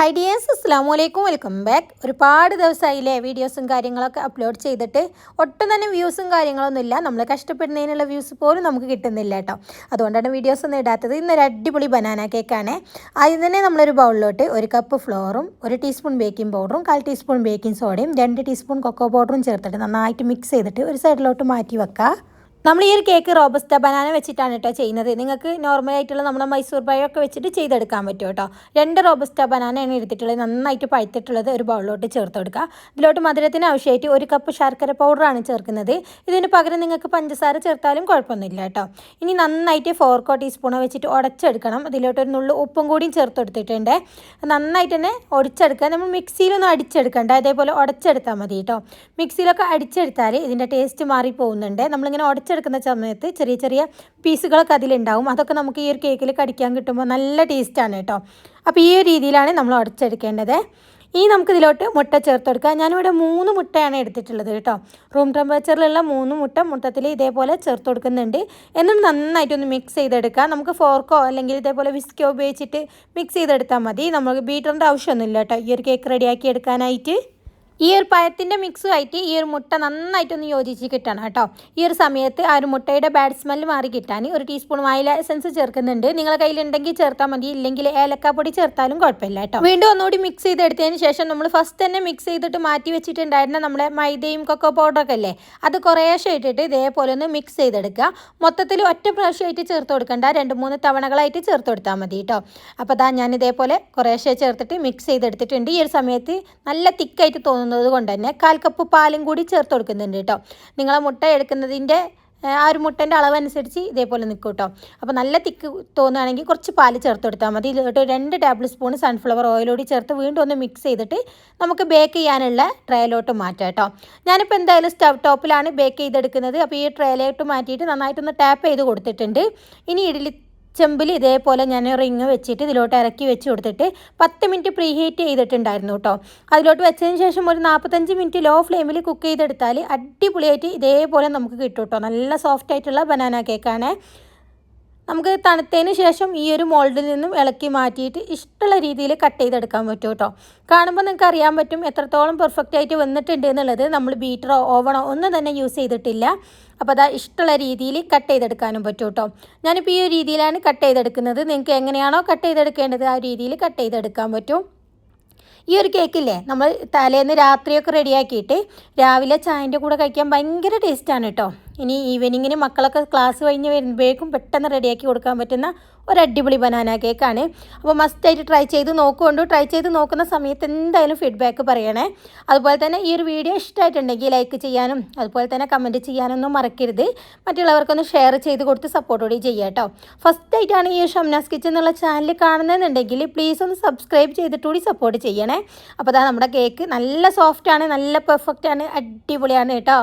Hi dears അസ്സാം വലൈക്കും welcome back ഒരുപാട് ദിവസമായില്ലേ വീഡിയോസും കാര്യങ്ങളൊക്കെ അപ്ലോഡ് ചെയ്തിട്ട്. ഒട്ടും തന്നെ വ്യൂസും കാര്യങ്ങളൊന്നും ഇല്ല. നമ്മൾ കഷ്ടപ്പെടുന്നതിനുള്ള വ്യൂസ് പോലും നമുക്ക് കിട്ടുന്നില്ല കേട്ടോ അതുകൊണ്ടാണ് വീഡിയോസ് ഒന്നും ഇടാത്തത്. ഇന്നൊരു അടിപൊളി ബനാന കേക്കാണ് ആദ്യം തന്നെ നമ്മളൊരു ബൗളിലോട്ട് ഒരു കപ്പ് ഫ്ലോറും ഒരു ടീസ്പൂൺ ബേക്കിംഗ് പൗഡറും കാൽ ടീസ്പൂൺ ബേക്കിംഗ് സോഡയും രണ്ട് ടീസ്പൂൺ കൊക്കോ പൗഡറും ചേർത്തിട്ട് നന്നായിട്ട് മിക്സ് ചെയ്തിട്ട് ഒരു സൈഡിലോട്ട് മാറ്റി വെക്കുക നമ്മൾ ഈ ഒരു കേക്ക് റോബസ്റ്റ ബനാന വെച്ചിട്ടാണ് കേട്ടോ ചെയ്യുന്നത്. നിങ്ങൾക്ക് നോർമൽ ആയിട്ടുള്ള നമ്മുടെ മൈസൂർ പഴമൊക്കെ വെച്ചിട്ട് ചെയ്തെടുക്കാൻ പറ്റും കേട്ടോ രണ്ട് റോബസ്റ്റ ബനാനയാണ് എടുത്തിട്ടുള്ളത്. നന്നായിട്ട് പഴുത്തിട്ടുള്ളത് ഒരു ബൗളിലോട്ട് ചേർത്ത് കൊടുക്കുക. ഇതിലോട്ട് മധുരത്തിന് ആവശ്യമായിട്ട് ഒരു കപ്പ് ശർക്കര പൗഡറാണ് ചേർക്കുന്നത്. ഇതിന് പകരം നിങ്ങൾക്ക് പഞ്ചസാര ചേർത്താലും കുഴപ്പമൊന്നുമില്ല കേട്ടോ ഇനി നന്നായിട്ട് ഫോർക്കോ ടീസ്പൂണോ വെച്ചിട്ട് ഉടച്ചെടുക്കണം ഇതിലോട്ട് ഒരു നുള്ളു ഉപ്പും കൂടിയും ചേർത്ത് കൊടുത്തിട്ടുണ്ട്. നന്നായിട്ട് തന്നെ ഒടിച്ചെടുക്കുക. നമ്മൾ മിക്സിയിലൊന്നും അടിച്ചെടുക്കണ്ട. അതേപോലെ ഉടച്ചെടുത്താൽ മതി കേട്ടോ മിക്സിയിലൊക്കെ അടിച്ചെടുത്താൽ ഇതിന്റെ ടേസ്റ്റ് മാറി പോകുന്നുണ്ട് നമ്മളിങ്ങനെ ഉടച്ചെടുക്കുന്ന സമയത്ത് ചെറിയ ചെറിയ പീസുകളൊക്കെ അതിലുണ്ടാവും. അതൊക്കെ നമുക്ക് ഈ ഒരു കേക്കിൽ കടിക്കാൻ കിട്ടുമ്പോൾ നല്ല ടേസ്റ്റാണ് കേട്ടോ. അപ്പോൾ ഈ ഒരു രീതിയിലാണ് നമ്മൾ ഉടച്ചെടുക്കേണ്ടത് ഇനി നമുക്ക് ഇതിലോട്ട് മുട്ട ചേർത്ത് കൊടുക്കുക ഞാനിവിടെ മൂന്ന് മുട്ടയാണ് എടുത്തിട്ടുള്ളത് കേട്ടോ. റൂം ടെമ്പറേച്ചറിലുള്ള മൂന്ന് മുട്ട മുട്ടത്തിൽ ഇതേപോലെ ചേർത്ത് കൊടുക്കുന്നുണ്ട്. എന്നിട്ട് നന്നായിട്ടൊന്ന് മിക്സ് ചെയ്തെടുക്കുക നമുക്ക് ഫോർക്കോ അല്ലെങ്കിൽ ഇതേപോലെ വിസ്കോ ഉപയോഗിച്ചിട്ട് മിക്സ് ചെയ്തെടുത്താൽ മതി. നമുക്ക് ബീറ്ററിന്റെ ആവശ്യമൊന്നുമില്ല കേട്ടോ. ഈ ഒരു കേക്ക് റെഡിയാക്കി എടുക്കാനായിട്ട്. ഈ ഒരു പഴത്തിന്റെ മിക്സുമായിട്ട് ഈ ഒരു മുട്ട നന്നായിട്ടൊന്ന് യോജിച്ച് കിട്ടണം കേട്ടോ. ഈ ഒരു സമയത്ത് ആ ഒരു മുട്ടയുടെ ബാഡ് സ്മെല്ല് മാറി കിട്ടാൻ ഒരു ടീസ്പൂൺ വായില എസൻസ് ചേർക്കുന്നുണ്ട്. നിങ്ങളെ കയ്യിലുണ്ടെങ്കിൽ ചേർത്താൽ മതി. ഇല്ലെങ്കിൽ ഏലക്കാപ്പൊടി ചേർത്താലും കുഴപ്പമില്ല കേട്ടോ. വീണ്ടും ഒന്നുകൂടി മിക്സ് ചെയ്തെടുത്തതിന് ശേഷം നമ്മൾ ഫസ്റ്റ് തന്നെ മിക്സ് ചെയ്തിട്ട് മാറ്റി വെച്ചിട്ടുണ്ടായിരുന്ന നമ്മുടെ മൈദയും കൊക്കോ പൗഡറൊക്കെ അല്ലേ അത് കുറേശ്ശെ ഇട്ടിട്ട് ഇതേപോലെ ഒന്ന് മിക്സ് ചെയ്തെടുക്കുക. മൊത്തത്തിൽ ഒറ്റ പ്രാവശ്യമായിട്ട് ചേർത്ത് കൊടുക്കണ്ട. രണ്ട് മൂന്ന് തവണകളായിട്ട് ചേർത്ത് കൊടുത്താൽ മതി കേട്ടോ. അപ്പോൾ അതാ ഞാൻ ഇതേപോലെ കുറേശ്ശെ ചേർത്തിട്ട് മിക്സ് ചെയ്തെടുത്തിട്ടുണ്ട്. ഈ ഒരു സമയത്ത് നല്ല തിക്കായിട്ട് തോന്നുന്നത് കൊണ്ട് തന്നെ കാൽ കപ്പ് പാലും കൂടി ചേർത്ത് കൊടുക്കുന്നുണ്ട് കേട്ടോ. നിങ്ങളെ മുട്ട എടുക്കുന്നതിന്റെ ആ ഒരു മുട്ടന്റെ അനുസരിച്ച് ഇതേപോലെ നിൽക്കും കേട്ടോ. അപ്പോൾ നല്ല തിക്ക് തോന്നുകയാണെങ്കിൽ കുറച്ച് പാൽ ചേർത്ത് കൊടുത്താൽ മതി. ഇതിലോട്ട് രണ്ട് ടേബിൾ സ്പൂൺ സൺഫ്ലവർ ഓയിലോടി ചേർത്ത് വീണ്ടും ഒന്ന് മിക്സ് ചെയ്തിട്ട് നമുക്ക് ബേക്ക് ചെയ്യാനുള്ള ട്രേയിലോട്ട് മാറ്റാം കേട്ടോ. ഞാനിപ്പോൾ എന്തായാലും സ്റ്റവ് ടോപ്പിലാണ് ബേക്ക് ചെയ്തെടുക്കുന്നത്. അപ്പോൾ ഈ ട്രേയിലോട്ട് മാറ്റിയിട്ട് നന്നായിട്ടൊന്ന് ടാപ്പ് ചെയ്ത് കൊടുത്തിട്ടുണ്ട്. ഇനി ഇഡ്ഡലി ചെമ്പിൽ ഇതേപോലെ ഞാൻ റിങ് വെച്ചിട്ട് ഇതിലോട്ട് ഇറക്കി വെച്ച് കൊടുത്തിട്ട് പത്ത് മിനിറ്റ് പ്രീ ഹീറ്റ് ചെയ്തിട്ടുണ്ടായിരുന്നു കേട്ടോ. അതിലോട്ട് വെച്ചതിന് ശേഷം ഒരു നാൽപ്പത്തഞ്ച് മിനിറ്റ് ലോ ഫ്ലെയിമിൽ കുക്ക് ചെയ്തെടുത്താൽ അടിപൊളിയായിട്ട് ഇതേപോലെ നമുക്ക് കിട്ടും കേട്ടോ. നല്ല സോഫ്റ്റ് ആയിട്ടുള്ള ബനാന കേക്കാണ് നമുക്ക് തണുത്തതിന് ശേഷം ഈ ഒരു മോൾഡിൽ നിന്നും ഇളക്കി മാറ്റിയിട്ട് ഇഷ്ടമുള്ള രീതിയിൽ കട്ട് ചെയ്തെടുക്കാൻ പറ്റും കേട്ടോ. കാണുമ്പോൾ നിങ്ങൾക്ക് അറിയാൻ പറ്റും എത്രത്തോളം പെർഫെക്റ്റ് ആയിട്ട് വന്നിട്ടുണ്ട് എന്നുള്ളത് നമ്മൾ ബീറ്ററോ ഓവണോ ഒന്നും തന്നെ യൂസ് ചെയ്തിട്ടില്ല. അപ്പോൾ അതാ ഇഷ്ടമുള്ള രീതിയിൽ കട്ട് ചെയ്തെടുക്കാനും പറ്റും കേട്ടോ. ഞാനിപ്പോൾ ഈ ഒരു രീതിയിലാണ് കട്ട് ചെയ്തെടുക്കുന്നത്. നിങ്ങൾക്ക് എങ്ങനെയാണോ കട്ട് ചെയ്തെടുക്കേണ്ടത് ആ രീതിയിൽ കട്ട് ചെയ്തെടുക്കാൻ പറ്റും. ഈ ഒരു കേക്കില്ലേ നമ്മൾ തലേന്ന് രാത്രിയൊക്കെ റെഡിയാക്കിയിട്ട് രാവിലെ ചായന്റെ കൂടെ കഴിക്കാൻ ഭയങ്കര ടേസ്റ്റാണ് കേട്ടോ. ഇനി ഈവനിങ്ങിന് മക്കളൊക്കെ ക്ലാസ് കഴിഞ്ഞ് വരുമ്പോഴേക്കും പെട്ടെന്ന് റെഡിയാക്കി കൊടുക്കാൻ പറ്റുന്ന ഒരു അടിപൊളി ബനാന കേക്കാണ് അപ്പോൾ മസ്റ്റായിട്ട് ട്രൈ ചെയ്ത് നോക്കുകൊണ്ട് ട്രൈ ചെയ്ത് നോക്കുന്ന സമയത്ത് എന്തായാലും ഫീഡ്ബാക്ക് പറയണേ. അതുപോലെ തന്നെ ഈ ഒരു വീഡിയോ ഇഷ്ടമായിട്ടുണ്ടെങ്കിൽ ലൈക്ക് ചെയ്യാനും അതുപോലെ തന്നെ കമന്റ് ചെയ്യാനൊന്നും മറക്കരുത്. മറ്റുള്ളവർക്കൊന്ന് ഷെയർ ചെയ്ത് കൊടുത്ത് സപ്പോർട്ട് കൂടി ചെയ്യാം കേട്ടോ. ഫസ്റ്റ് ആയിട്ടാണ് ഈ ഷംനാസ് കിച്ചൻ എന്നുള്ള ചാനൽ കാണുന്നതെന്നുണ്ടെങ്കിൽ പ്ലീസ് ഒന്ന് സബ്സ്ക്രൈബ് ചെയ്തിട്ട് കൂടി സപ്പോർട്ട് ചെയ്യണേ. അപ്പോൾ അതാ നമ്മുടെ കേക്ക് നല്ല സോഫ്റ്റാണ് നല്ല പെർഫെക്റ്റാണ് അടിപൊളിയാണ് കേട്ടോ.